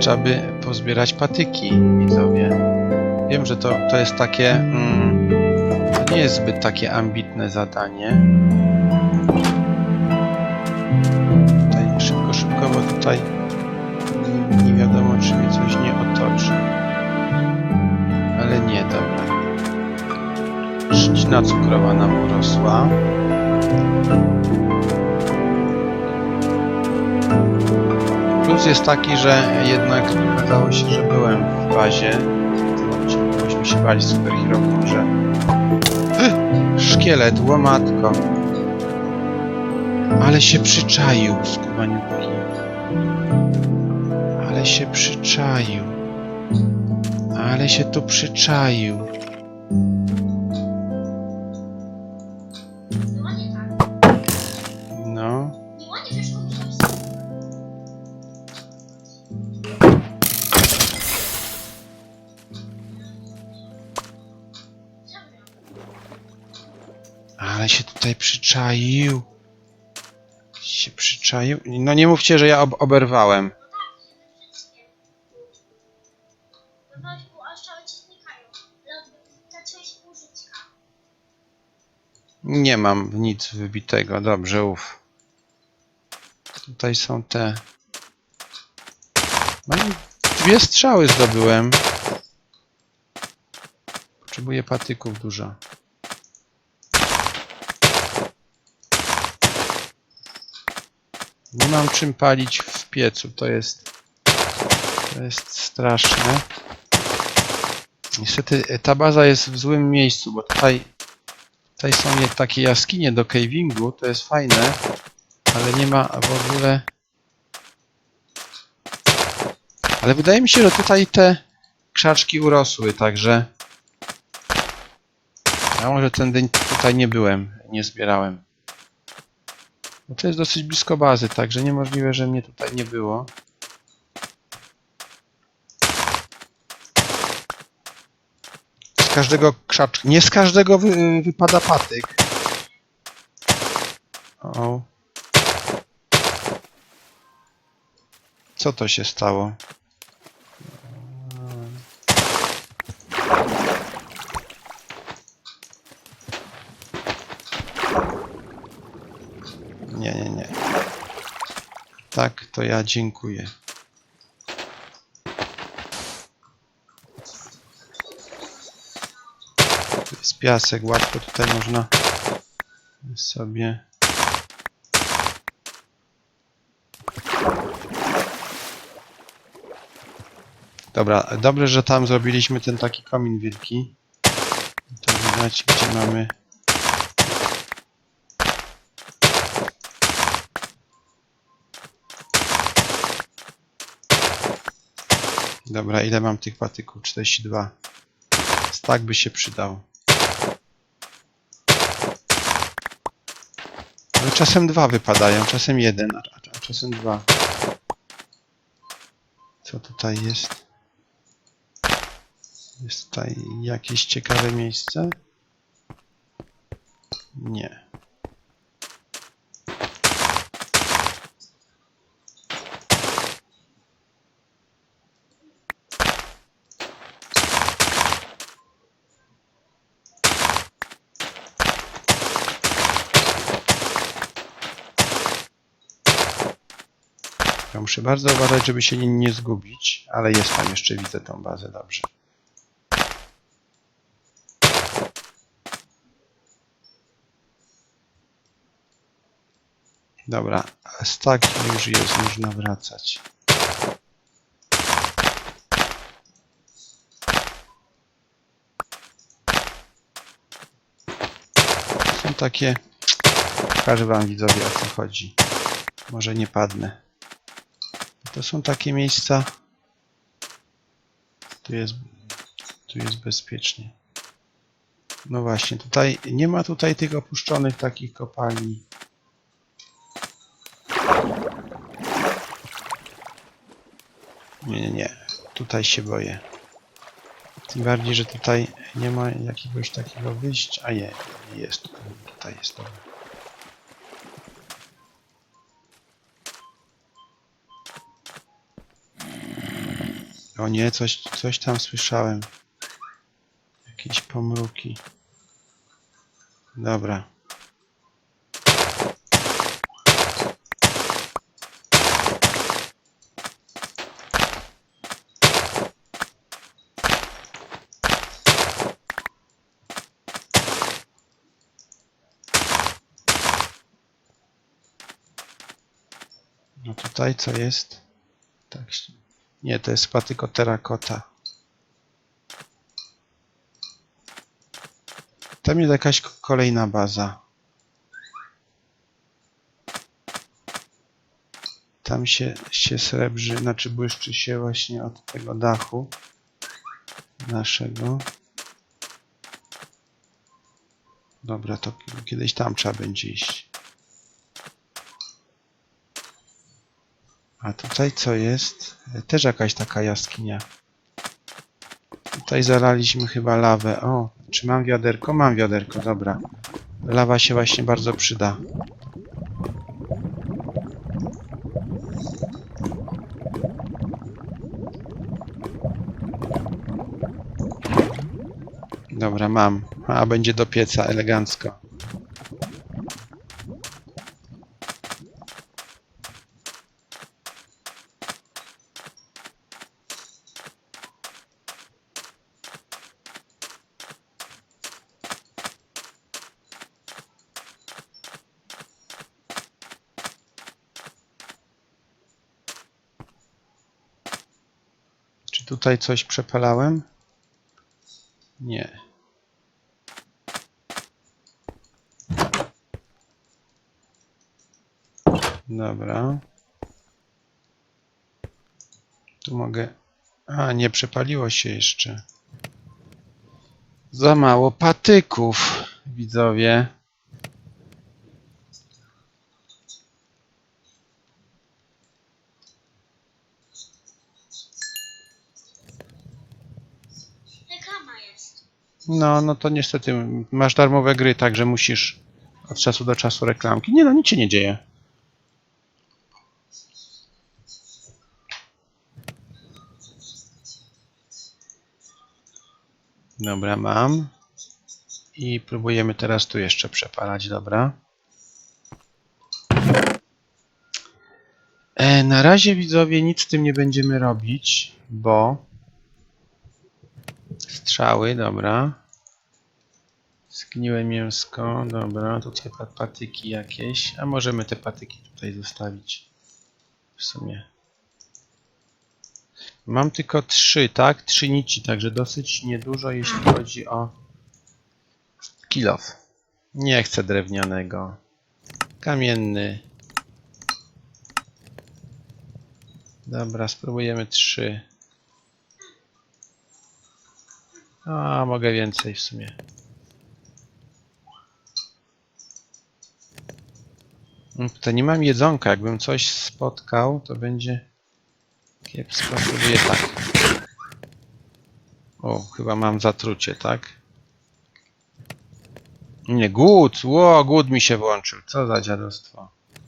trzeba by pozbierać patyki, widzowie. Wiem, że to, to jest takie... Mm, to nie jest zbyt takie ambitne zadanie. Tutaj szybko, szybko, bo tutaj nie, wiadomo, czy mnie coś nie otoczy. Ale nie, dobra. Trzcina cukrowa nam urosła. Plus jest taki, że jednak okazało się, że byłem w bazie. Myśmy się bali superhero, że... Ech, Szkielet, łomatko. Ale się przyczaił, skubaniutki. Ale się przyczaił. Ale się tu przyczaił. Ale się tutaj przyczaił. Się przyczaił. No nie mówcie, że ja ob oberwałem. No Nie mam nic wybitego. Dobrze, uf. Tutaj są te. Mam dwie strzały zdobyłem. Potrzebuję patyków dużo. Nie mam czym palić w piecu. To jest. To jest straszne. Niestety e, ta baza jest w złym miejscu, bo tutaj Tutaj są takie jaskinie do cavingu, to jest fajne, ale nie ma w ogóle... Ale wydaje mi się, że tutaj te krzaczki urosły, także... A może ten dzień tutaj nie byłem, nie zbierałem. Bo to jest dosyć blisko bazy, także niemożliwe, że mnie tutaj nie było. Z każdego krzaczka. Nie z każdego wy, wypada patyk. O. Co to się stało? Nie, nie, nie. Tak, to ja dziękuję. Tu jest piasek, łatwo tutaj można sobie. Dobra, dobrze, że tam zrobiliśmy ten taki komin wielki. To widać, gdzie mamy. Dobra, ile mam tych patyków? 42. Tak by się przydał. Ale czasem dwa wypadają, czasem jeden, a czasem dwa. Co tutaj jest? Jest tutaj jakieś ciekawe miejsce? Nie. Ja muszę bardzo uważać, żeby się nie, nie zgubić, ale jest tam jeszcze, widzę tą bazę dobrze. Dobra, stack już jest, można wracać. Są takie... Pokażę wam widzowie o co chodzi. Może nie padnę. To są takie miejsca. Tu jest, tu jest bezpiecznie. No właśnie, tutaj nie ma tutaj tych opuszczonych takich kopalni. Nie, nie, nie. Tutaj się boję. Tym bardziej, że tutaj nie ma jakiegoś takiego wyjścia. A nie, jest. Tutaj jest dobra. O nie, coś, coś tam słyszałem. Jakieś pomruki. Dobra. No tutaj co jest? Tak. Nie, to jest chyba tylko terakota. Tam jest jakaś kolejna baza. Tam się, się srebrzy, znaczy błyszczy się właśnie od tego dachu naszego. Dobra, to kiedyś tam trzeba będzie iść. A tutaj co jest? Też jakaś taka jaskinia. Tutaj zalaliśmy chyba lawę. O, czy mam wiaderko? Mam wiaderko, dobra. Lawa się właśnie bardzo przyda. Dobra, mam. A będzie do pieca elegancko. Tutaj coś przepalałem? Nie. Dobra. Tu mogę. A, nie przepaliło się jeszcze. Za mało patyków, widzowie. No, no to niestety masz darmowe gry, także musisz od czasu do czasu reklamki. Nie no, nic się nie dzieje. Dobra, mam. I próbujemy teraz tu jeszcze przepalać, dobra. E, na razie widzowie nic z tym nie będziemy robić, bo strzały, dobra. Zgniłe mięsko, dobra, tutaj pa- patyki jakieś, a możemy te patyki tutaj zostawić w sumie. Mam tylko trzy, tak? Trzy nici, także dosyć niedużo, jeśli chodzi o kilof. Nie chcę drewnianego. Kamienny. Dobra, spróbujemy trzy. A, mogę więcej w sumie. Mm, Tutaj nie mam jedzonka. Jakbym coś spotkał, to będzie kiepsko. Spróbuję tak. O, chyba mam zatrucie, tak? Nie, głód! Ło, głód mi się włączył. Co za dziadostwo.